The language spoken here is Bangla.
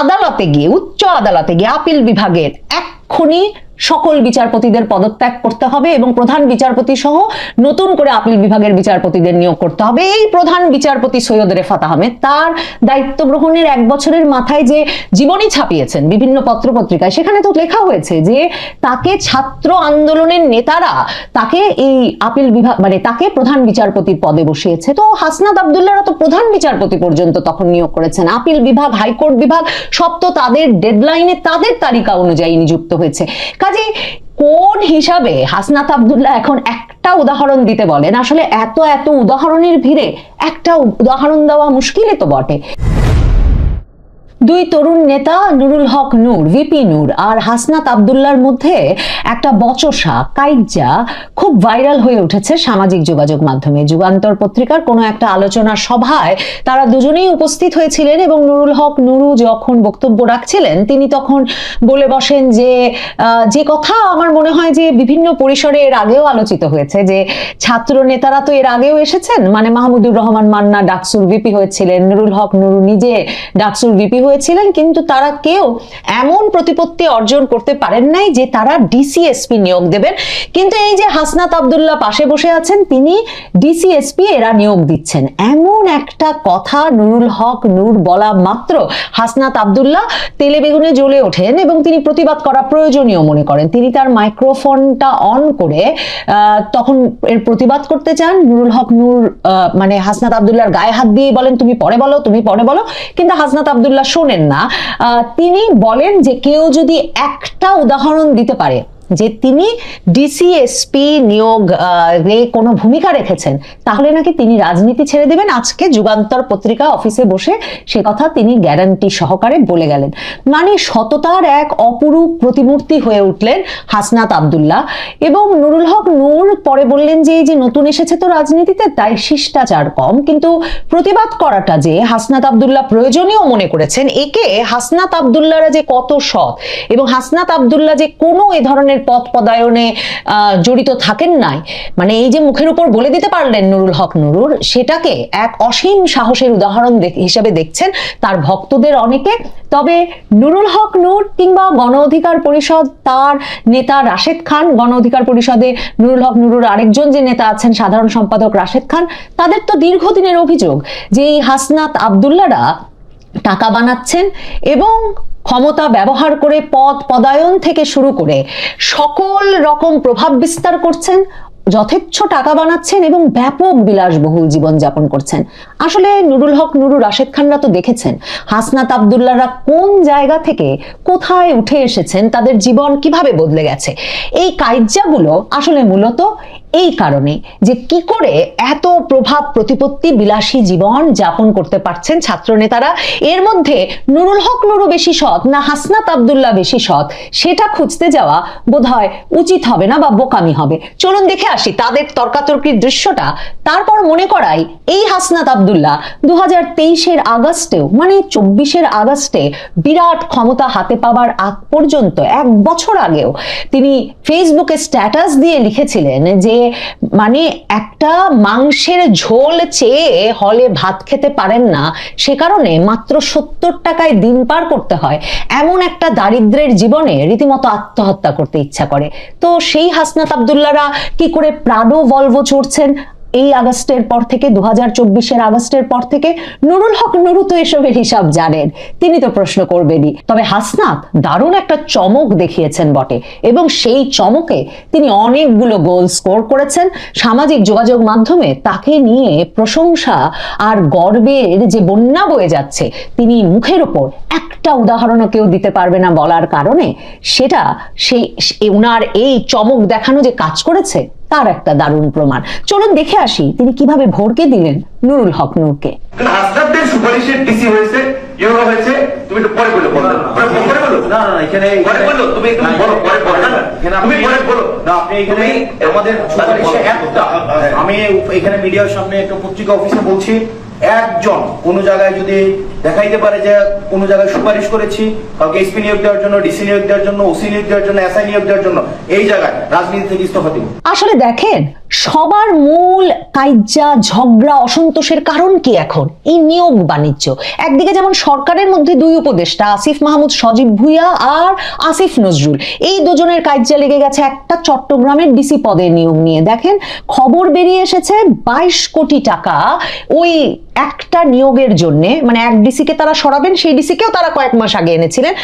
আদালতে গিয়ে উচ্চ আদালতে গিয়ে আপিল বিভাগের এক্ষুনি সকল বিচারপতিদের পদত্যাগ করতে হবে এবং প্রধান বিচারপতি সহ নতুন করে আপিল বিভাগের বিচারপতিদের নিয়োগ করতে হবে। এই প্রধান বিচারপতি সৈয়দ রেফাত আহমেদ, তার দায়িত্ব গ্রহণের এক বছরের মাথায় যে জীবনী ছাপিয়েছেন বিভিন্ন পত্রপত্রিকায়, সেখানে তো লেখা হয়েছে যে তাকে ছাত্র আন্দোলনের নেতারা তাকে এই আপিল বিভাগ মানে তাকে প্রধান বিচারপতির পদে বসিয়েছে। তো হাসনাত আবদুল্লাহরা তো প্রধান বিচারপতি পর্যন্ত তখন নিয়োগ করেছেন। আপিল বিভাগ, হাইকোর্ট বিভাগ, সব তো তাদের ডেডলাইনে তাদের তালিকা অনুযায়ী নিযুক্ত হয়েছে। কাজে কোন হিসাবে হাসনাত আবদুল্লাহ এখন একটা উদাহরণ দিতে বলেন? আসলে এত এত উদাহরণের ভিড়ে একটা উদাহরণ দেওয়া মুশকিলে তো বটে। দুই তরুণ নেতা নুরুল হক নূর, ভিপি নূর আর হাসনাত আবদুল্লার মধ্যে একটা বচসা কাইজা খুব ভাইরাল হয়ে উঠেছে সামাজিক যোগাযোগ মাধ্যমে। যুগান্তর পত্রিকার কোনো একটা আলোচনা সভায় তারা দুজনেই উপস্থিত হয়েছিলেন এবং নুরুল হক নুরু যখন বক্তব্য রাখছিলেন, তিনি তখন বলে বসেন যে যে কথা আমার মনে হয় যে বিভিন্ন পরিসরে এর আগেও আলোচিত হয়েছে যে, ছাত্র নেতারা তো এর আগেও এসেছেন। মানে মাহমুদুর রহমান মান্না ডাকসুর ভিপি হয়েছিলেন, নুরুল হক নুরু নিজে ডাকসুর ভিপি হয়েছিলেন, কিন্তু তারা কেউ এমন প্রতিপত্তি অর্জন করতে পারেন নাই যে তারা ডিসিএসপি নিয়োগ দেবেন। কিন্তু এই যে হাসনাত আবদুল্লাহ পাশে বসে আছেন, তিনি ডিসিএসপি এরা নিয়োগ দিচ্ছেন। এমন একটা কথা নুরুল হক, নূর বলা মাত্র হাসনাত আবদুল্লাহ তেলে বেগুনে জ্বলে ওঠেন এবং তিনি প্রতিবাদ করা প্রয়োজনীয় মনে করেন। তিনি তার মাইক্রোফোনটা অন করে তখন এর প্রতিবাদ করতে চান। নুরুল হক, নূর মানে হাসনাত আবদুল্লাহর গায়ে হাত দিয়ে বলেন, তুমি পরে বলো, তুমি পরে বলো। কিন্তু হাসনাত আবদুল্লাহ শোনেন না তিনি বলেন যে কেউ যদি একটা উদাহরণ দিতে পারে যে তিনি ডিসিএসপি নিয়োগ কোনো ভূমিকা রেখেছেন, তাহলে নাকি তিনি রাজনীতি ছেড়ে দেবেন? আজকে যুগান্তর পত্রিকা অফিসে বসে সে কথা তিনি গ্যারান্টি সহকারে বলে গেলেন। মানে সততার এক অপরূপ প্রতিমূর্তি হয়ে উঠলেন হাসনাত আবদুল্লাহ। এবং নুরুল হক নূর পরে বললেন যে, এই যে নতুন এসেছে তো রাজনীতিতে, তাই শিষ্টাচার কম। কিন্তু প্রতিবাদ করাটা যে হাসনাত আবদুল্লাহ প্রয়োজনীয় মনে করেছেন, একে হাসনাত আবদুল্লাহরা যে কত সৎ এবং হাসনাত আবদুল্লাহ যে কোনো এ ধরনের পথ পদায়নে জড়িত থাকেন নাই। মানে এই যে মুখের উপর বলে দিতে পারলেন নুরুল হক নুরুর সেটাকে এক অসীম সাহসের উদাহরণ হিসেবে দেখছেন তার ভক্তদের অনেকে। তবে নুরুল হক নূর কিংবা গণ অধিকার পরিষদ তার নেতা রাশেদ খান, গণ অধিকার পরিষদে নুরুল হক নুরুর আরেকজন যে নেতা আছেন সাধারণ সম্পাদক রাশেদ খান, তাদের তো দীর্ঘদিনের অভিযোগ যে এই হাসনাত আবদুল্লারা টাকা বানাচ্ছেন এবং ক্ষমতা ব্যবহার করে পদ পদায়ন থেকে শুরু করে সকল রকম প্রভাব বিস্তার করছেন, যথেচ্ছ টাকা বানাচ্ছেন এবং ব্যাপক বিলাসবহুল জীবন যাপন করছেন। আসলে নুরুল হক, নুরু রাশেদ খানরা তো দেখেছেন, হাসনাত আবদুল্লাহরা কোন জায়গা থেকে কোথায় উঠে এসেছেন, তাদের জীবন কীভাবে বদলে গেছে। এই কাইজ্জাগুলো আসলে মূলত এই কারণে যে কি করে এত প্রভাব প্রতিপত্তি বিলাসী জীবন যাপন করতে পারছেন ছাত্র নেতারা এর মধ্যে নুরুল হক নুরু বেশি সৎ না হাসনাত আবদুল্লাহ বেশি সৎ, সেটা খুঁজতে যাওয়া বোধহয় উচিত হবে না বা বোকামি হবে। চলুন দেখে আসি তাদের তর্কাতর্কির দৃশ্যটা। তারপর মনে করাই এই হাসনাত আবদুল্লাহ দু হাজার তেইশের আগস্টেও মানে চব্বিশের আগস্টে বিরাট ক্ষমতা হাতে পাবার আগ পর্যন্ত, এক বছর আগেও তিনি ফেসবুকে স্ট্যাটাস দিয়ে লিখেছিলেন যে মানে একটা মাংসের ঝোল চেয়ে হলে ভাত খেতে পারেন না, সে কারণে মাত্র সত্তর টাকায় দিন পার করতে হয়। এমন একটা দারিদ্রের জীবনে রীতিমতো আত্মহত্যা করতে ইচ্ছা করে। তো সেই হাসনাত আবদুল্লারা কি করে প্রাণ ভলভো চড়ছেন? এই আগস্টের পর থেকে দু হাজার চব্বিশের আগস্টের পর থেকে নুরুল হক নুরু তো এসবের হিসাব জানেন। তিনি তো প্রশ্ন করবেনই। তবে হাসনাত দারুণ একটা চমক দেখিয়েছেন বটে। এবং সেই চমকে তিনি অনেকগুলো গোল স্কোর করেছেন। সামাজিক যোগাযোগ মাধ্যমে তাকে নিয়ে প্রশংসা আর গর্বের যে বন্যা বয়ে যাচ্ছে, তিনি মুখের ওপর একটা উদাহরণও কেউ দিতে পারবে না বলার কারণে। সেটা সেই উনার এই চমক দেখানো যে কাজ করেছে তার একটা দারুণ প্রমাণ। চলুন দেখে আসি তিনি কীভাবে ভোরকে দিলেন নুরুল হক নূরকে। কিন্তু হাসনাতদের সুপারিশের ডিসি হয়েছে। ইউরো হয়েছে। তুমি একটু পরে বলো। পরে বলো না না না, এখানে পরে বলো তুমি একটু বলো পরে বলো। না না, এখানে তুমি পরে বলো। না আপনি এখানে আমাদের সুপারিশে একটা আমি এখানে মিডিয়ার সামনে একটা পত্রিকা অফিসে বলছি একজন কোন জায়গায় যদি দেখাইতে পারে যে কোনো জায়গায় সুপারিশ করেছি, কাউকে এসপি নিয়োগ দেওয়ার জন্য ডিসি নিয়োগ দেওয়ার জন্য ওসি নিয়োগ দেওয়ার জন্য এসআই নিয়োগ দেওয়ার জন্য, এই জায়গায় রাজনীতি থেকে ইস্তফা দিব। আসলে দেখেন, সবার মূল কাইজা ঝগড়া, অসন্তোষের কারণ কি এখন? এই নিয়োগ বাণিজ্য। একদিকে যেমন সরকারের মধ্যে দুই উপদেষ্টা, আসিফ মাহমুদ সজীব ভুইয়া আর আসিফ নজরুল। এই দুজনের কাইজা লেগে গেছে একটা চট্টগ্রামের ডিসি পদের নিয়োগ নিয়ে। দেখেন, খবর বেরিয়ে এসেছে বাইশ কোটি টাকা ওই একটা নিয়োগের জন্য মানে এক ডিসিকে তারা সরাবেন সেই ডিসিকেও তারা কয়েক মাস আগে এনেছিলেন।